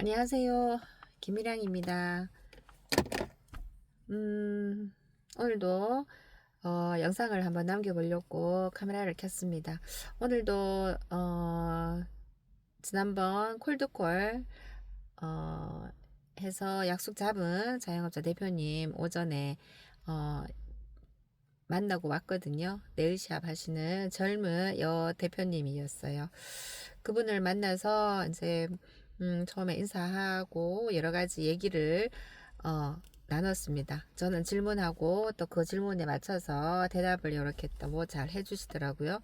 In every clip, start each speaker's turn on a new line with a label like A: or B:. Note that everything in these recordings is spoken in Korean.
A: 안녕하세요. 김미량입니다. 음, 오늘도 어, 영상을 한번 남겨보려고 카메라를 켰습니다. 오늘도 어, 지난번 콜드콜 어, 해서 약속 잡은 자영업자 대표님 오전에 어, 만나고 왔거든요. 네일샵 하시는 젊은 여 대표님이었어요. 그분을 만나서 이제 음, 처음에 인사하고 여러 가지 얘기를 어, 나눴습니다. 저는 질문하고 또 그 질문에 맞춰서 대답을 이렇게 또뭐잘 해주시더라고요.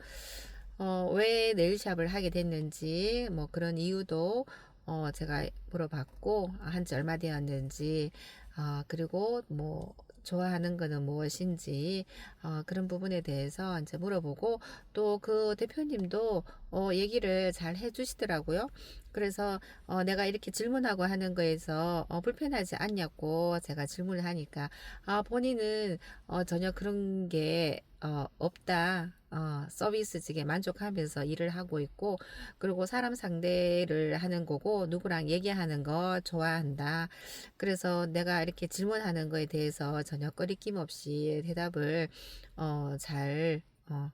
A: 어, 왜 네일샵을 하게 됐는지 뭐 그런 이유도 어, 제가 물어봤고 한지 얼마 되었는지 어, 그리고 뭐 좋아하는 거는 무엇인지 어, 그런 부분에 대해서 이제 물어보고 또 그 대표님도 어, 얘기를 잘 해주시더라고요. 그래서 어, 내가 이렇게 질문하고 하는 거에서 어, 불편하지 않냐고 제가 질문을 하니까 아 본인은 어, 전혀 그런 게 어, 없다. 어, 서비스직에 만족하면서 일을 하고 있고 그리고 사람 상대를 하는 거고 누구랑 얘기하는 거 좋아한다. 그래서 내가 이렇게 질문하는 거에 대해서 전혀 꺼리낌 없이 대답을 어, 잘 어,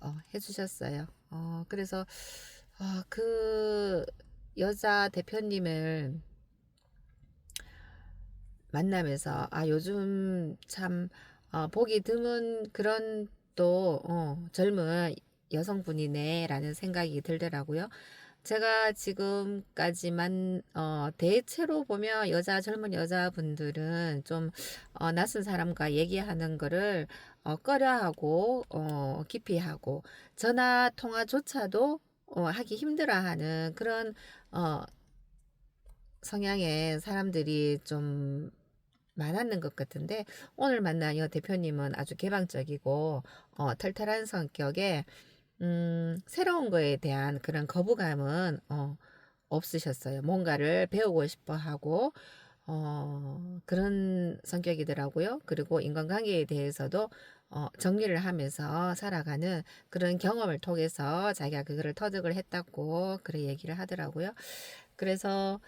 A: 어, 해주셨어요. 어, 그래서 어, 그 여자 대표님을 만나면서 아 요즘 참 어, 보기 드문 그런 또 어, 젊은 여성분이네라는 생각이 들더라고요. 제가 지금까지만 어, 대체로 보면 여자 젊은 여자분들은 좀 어, 낯선 사람과 얘기하는 거를 어, 꺼려하고 어, 기피하고 전화 통화조차도 어, 하기 힘들어하는 그런 어, 성향의 사람들이 좀 많았는 것 같은데 오늘 만난 이 대표님은 아주 개방적이고 어, 털털한 성격에 음, 새로운 거에 대한 그런 거부감은 어, 없으셨어요. 뭔가를 배우고 싶어 하고 어, 그런 성격이더라고요. 그리고 인간관계에 대해서도 어, 정리를 하면서 살아가는 그런 경험을 통해서 자기가 그거를 터득을 했다고 그래 얘기를 하더라고요. 그래서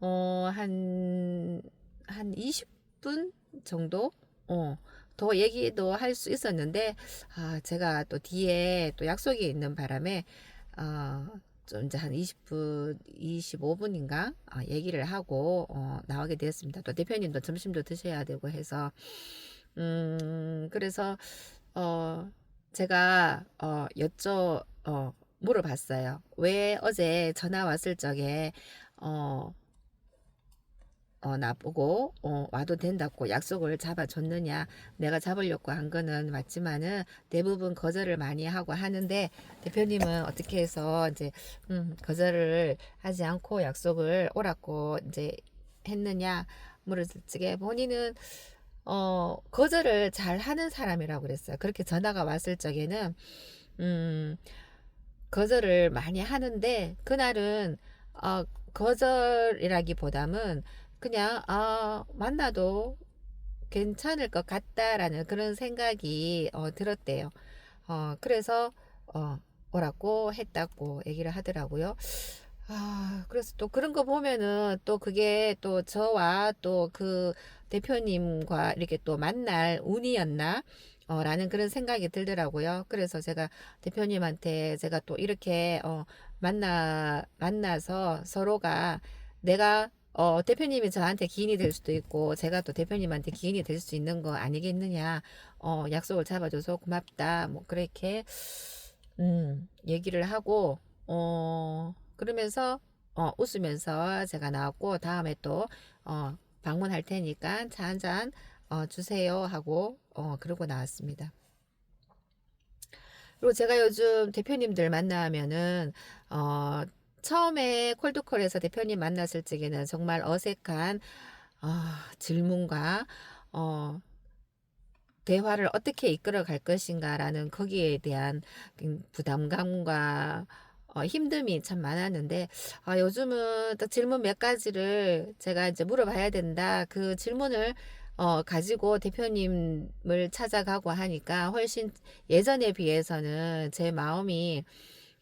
A: 어, 한, 한 20 분 정도? 어, 더 얘기도 할 수 있었는데, 아, 제가 또 뒤에 또 약속이 있는 바람에, 어, 좀 이제 한 20분, 25분인가? 어, 얘기를 하고, 어, 나오게 되었습니다. 또 대표님도 점심도 드셔야 되고 해서, 음, 그래서, 어, 제가, 어, 여쭤, 어, 물어봤어요. 왜 어제 전화 왔을 적에, 어, 어, 나보고, 어, 와도 된다고 약속을 잡아줬느냐. 내가 잡으려고 한 거는 맞지만은 대부분 거절을 많이 하고 하는데 대표님은 어떻게 해서 이제, 음, 거절을 하지 않고 약속을 오라고 이제 했느냐. 물었을 적에 본인은, 어, 거절을 잘 하는 사람이라고 그랬어요. 그렇게 전화가 왔을 적에는, 음, 거절을 많이 하는데 그날은, 어, 거절이라기보다는 그냥 아 만나도 괜찮을 것 같다라는 그런 생각이 어, 들었대요. 어, 그래서 어, 오라고 했다고 얘기를 하더라고요. 아, 그래서 또 그런 거 보면은 또 그게 또 저와 또 그 대표님과 이렇게 또 만날 운이었나? 어, 라는 그런 생각이 들더라고요. 그래서 제가 대표님한테 제가 또 이렇게 어, 만나, 만나서 서로가 내가 어, 대표님이 저한테 기인이 될 수도 있고, 제가 또 대표님한테 기인이 될 수 있는 거 아니겠느냐. 어, 약속을 잡아줘서 고맙다. 뭐, 그렇게, 음, 얘기를 하고, 어, 그러면서, 어, 웃으면서 제가 나왔고, 다음에 또, 어, 방문할 테니까 차 한 잔, 어, 주세요. 하고, 어, 그러고 나왔습니다. 그리고 제가 요즘 대표님들 만나면은, 어, 처음에 콜드콜에서 대표님 만났을 적에는 정말 어색한 아, 질문과 어, 대화를 어떻게 이끌어 갈 것인가라는 거기에 대한 부담감과 어, 힘듦이 참 많았는데 아, 요즘은 딱 질문 몇 가지를 제가 이제 물어봐야 된다. 그 질문을 어, 가지고 대표님을 찾아가고 하니까 훨씬 예전에 비해서는 제 마음이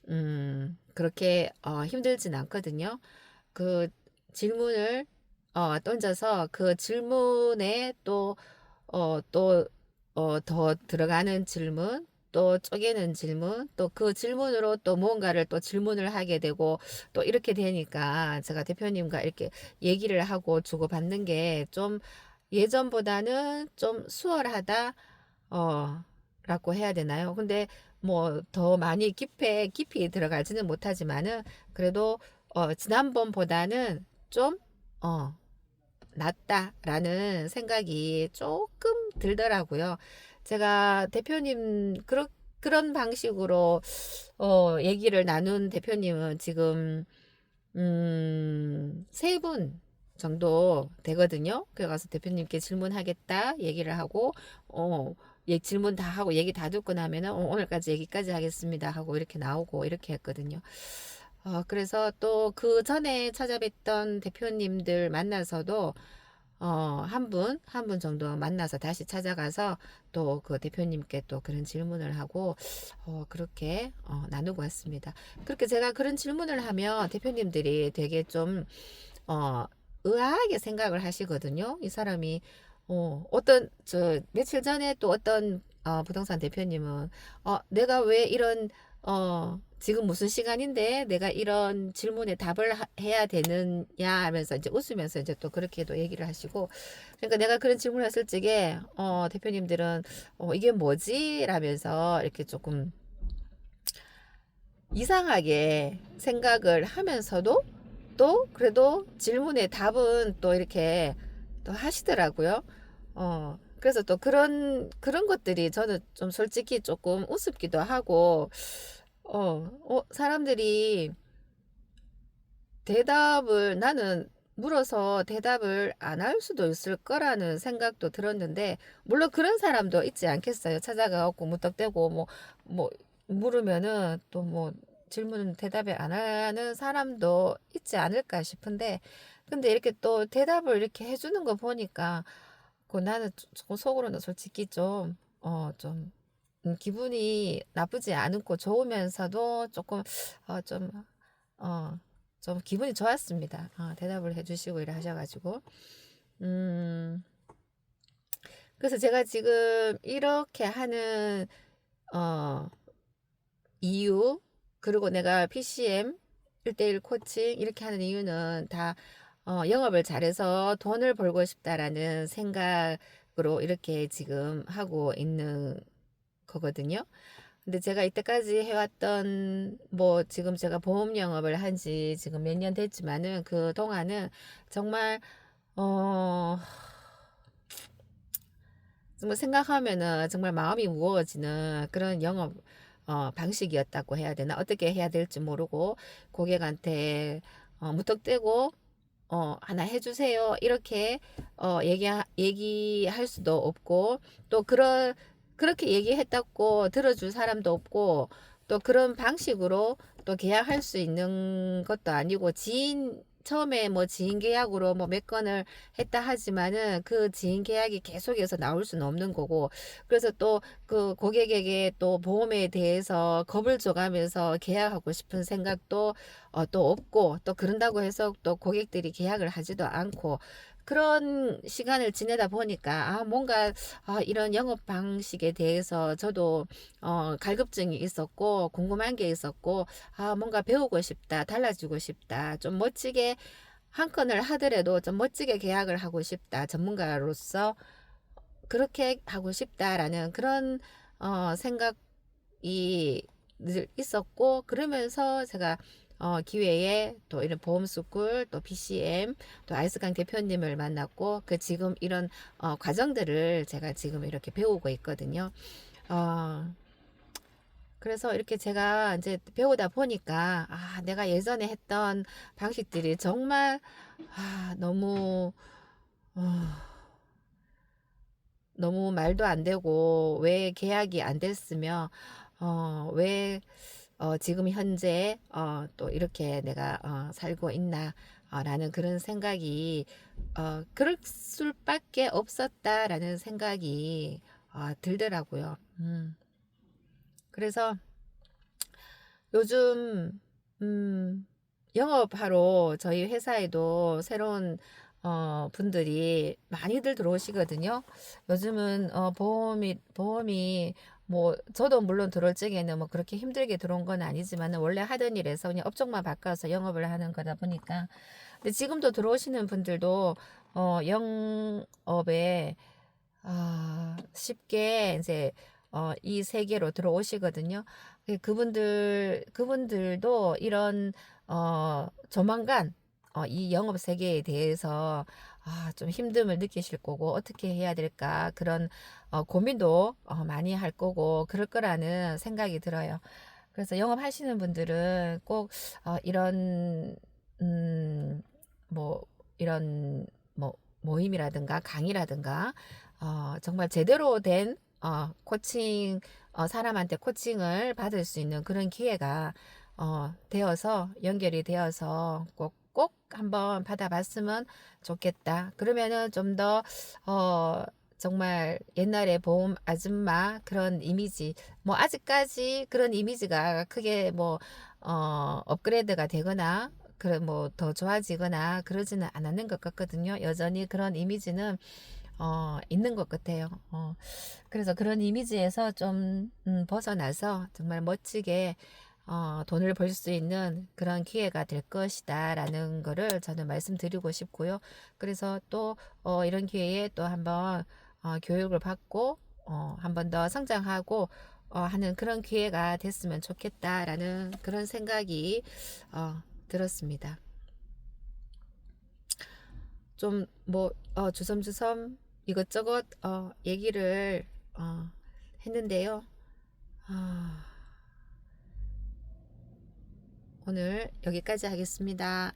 A: 음, 그렇게 어, 힘들진 않거든요. 그 질문을 어, 던져서 그 질문에 또, 어, 또, 어, 더 들어가는 질문, 또 쪼개는 질문, 또 그 질문으로 또 무언가를 또 질문을 하게 되고 또 이렇게 되니까 제가 대표님과 이렇게 얘기를 하고 주고받는 게 좀 예전보다는 좀 수월하다, 어, 라고 해야 되나요? 근데 뭐 더 많이 깊이, 깊이 들어가지는 못하지만은 그래도 어, 지난번보다는 좀, 어, 낫다라는 생각이 조금 들더라고요. 제가 대표님, 그런, 그런 방식으로, 어, 얘기를 나눈 대표님은 지금, 음, 세분 정도 되거든요. 그래 가서 대표님께 질문하겠다 얘기를 하고, 어, 예, 질문 다 하고 얘기 다 듣고 나면은 어, 오늘까지 얘기까지 하겠습니다 하고 이렇게 나오고 이렇게 했거든요. 어, 그래서 또 그 전에 찾아뵀던 대표님들 만나서도 어, 한 분, 한 분 정도 만나서 다시 찾아가서 또 그 대표님께 또 그런 질문을 하고, 어, 그렇게, 어, 나누고 왔습니다. 그렇게 제가 그런 질문을 하면 대표님들이 되게 좀, 어, 의아하게 생각을 하시거든요. 이 사람이, 어, 어떤, 저, 며칠 전에 또 어떤, 어, 부동산 대표님은, 어, 내가 왜 이런, 어, 지금 무슨 시간인데 내가 이런 질문에 답을 하- 해야 되느냐 하면서 이제 웃으면서 이제 또 그렇게도 얘기를 하시고 그러니까 내가 그런 질문을 했을 적에 어 대표님들은 어 이게 뭐지? 라면서 이렇게 조금 이상하게 생각을 하면서도 또 그래도 질문에 답은 또 이렇게 또 하시더라고요. 어 그래서 또 그런 그런 것들이 저는 좀 솔직히 조금 우습기도 하고 어, 어, 사람들이 대답을 나는 물어서 대답을 안 할 수도 있을 거라는 생각도 들었는데, 물론 그런 사람도 있지 않겠어요. 찾아가갖고 무턱대고 뭐, 뭐, 물으면은 또 뭐, 질문 대답을 안 하는 사람도 있지 않을까 싶은데, 근데 이렇게 또 대답을 이렇게 해주는 거 보니까, 그 나는 조- 속으로는 솔직히 좀, 어, 좀, 음, 기분이 나쁘지 않고 좋으면서도 조금 어, 좀, 어, 좀 기분이 좋았습니다. 어, 대답을 해주시고 이래 하셔가지고. 음, 그래서 제가 지금 이렇게 하는, 어, 이유, 그리고 내가 PCM 1대1 코칭 이렇게 하는 이유는 다, 어, 영업을 잘해서 돈을 벌고 싶다라는 생각으로 이렇게 지금 하고 있는 거거든요. 근데 제가 이때까지 해왔던 뭐 지금 제가 보험 영업을 한 지 지금 몇 년 됐지만은 그 동안은 정말 어 정말 생각하면은 정말 마음이 무거워지는 그런 영업 어 방식이었다고 해야 되나 어떻게 해야 될지 모르고 고객한테 어 무턱대고 어 하나 해주세요. 이렇게 어 얘기 얘기할 수도 없고 또 그런 그렇게 얘기했다고 들어줄 사람도 없고 또 그런 방식으로 또 계약할 수 있는 것도 아니고 지인 처음에 뭐 지인 계약으로 뭐 몇 건을 했다 하지만은 그 지인 계약이 계속해서 나올 수는 없는 거고 그래서 또 그 고객에게 또 보험에 대해서 겁을 줘가면서 계약하고 싶은 생각도 어, 또 없고 또 그런다고 해서 또 고객들이 계약을 하지도 않고 그런 시간을 지내다 보니까 아 뭔가 아, 이런 영업 방식에 대해서 저도 어, 갈급증이 있었고 궁금한 게 있었고 아 뭔가 배우고 싶다 달라지고 싶다 좀 멋지게 한 건을 하더라도 좀 멋지게 계약을 하고 싶다 전문가로서 그렇게 하고 싶다라는 그런 어, 생각이 늘 있었고 그러면서 제가 어, 기회에 또 이런 보험스쿨 또 BCM 또 아이스강 대표님을 만났고 그 지금 이런 어, 과정들을 제가 지금 이렇게 배우고 있거든요. 어, 그래서 이렇게 제가 이제 배우다 보니까 아, 내가 예전에 했던 방식들이 정말 아, 너무 어, 너무 말도 안 되고 왜 계약이 안 됐으며 어, 왜 어, 지금 현재 어, 또 이렇게 내가 어, 살고 있나 어, 라는 그런 생각이 어, 그럴 수밖에 없었다라는 생각이 어, 들더라고요. 음. 그래서 요즘 음, 영업하러 저희 회사에도 새로운 어, 분들이 많이들 들어오시거든요. 요즘은 어, 보험이 보험이 뭐 저도 물론 들어올 적에는 뭐 그렇게 힘들게 들어온 건 아니지만 원래 하던 일에서 그냥 업종만 바꿔서 영업을 하는 거다 보니까 근데 지금도 들어오시는 분들도 어, 영업에 아, 쉽게 이제 어, 이 세계로 들어오시거든요. 그- 그분들 그분들도 이런 어, 조만간 어, 이 영업 세계에 대해서 아, 좀 힘듦을 느끼실 거고 어떻게 해야 될까 그런 어, 고민도 어, 많이 할 거고 그럴 거라는 생각이 들어요. 그래서 영업하시는 분들은 꼭 어, 이런 음, 뭐 이런 뭐 모임이라든가 강의라든가 어, 정말 제대로 된 어, 코칭 어, 사람한테 코칭을 받을 수 있는 그런 기회가 어, 되어서 연결이 되어서 꼭 꼭 한번 받아봤으면 좋겠다. 그러면은 좀 더 어, 정말 옛날에 보험 아줌마 그런 이미지 뭐 아직까지 그런 이미지가 크게 뭐 어, 업그레이드가 되거나 그래 뭐더 좋아지거나 그러지는 않았는 것 같거든요. 여전히 그런 이미지는 어, 있는 것 같아요. 어, 그래서 그런 이미지에서 좀 음, 벗어나서 정말 멋지게 어, 돈을 벌 수 있는 그런 기회가 될 것이다 라는 거를 저는 말씀드리고 싶고요. 그래서 또 어, 이런 기회에 또 한번 어, 교육을 받고 어, 한번 더 성장하고 어, 하는 그런 기회가 됐으면 좋겠다라는 그런 생각이 어, 들었습니다. 좀뭐 어, 주섬주섬 이것저것 어, 얘기를 어, 했는데요. 아, 오늘 여기까지 하겠습니다.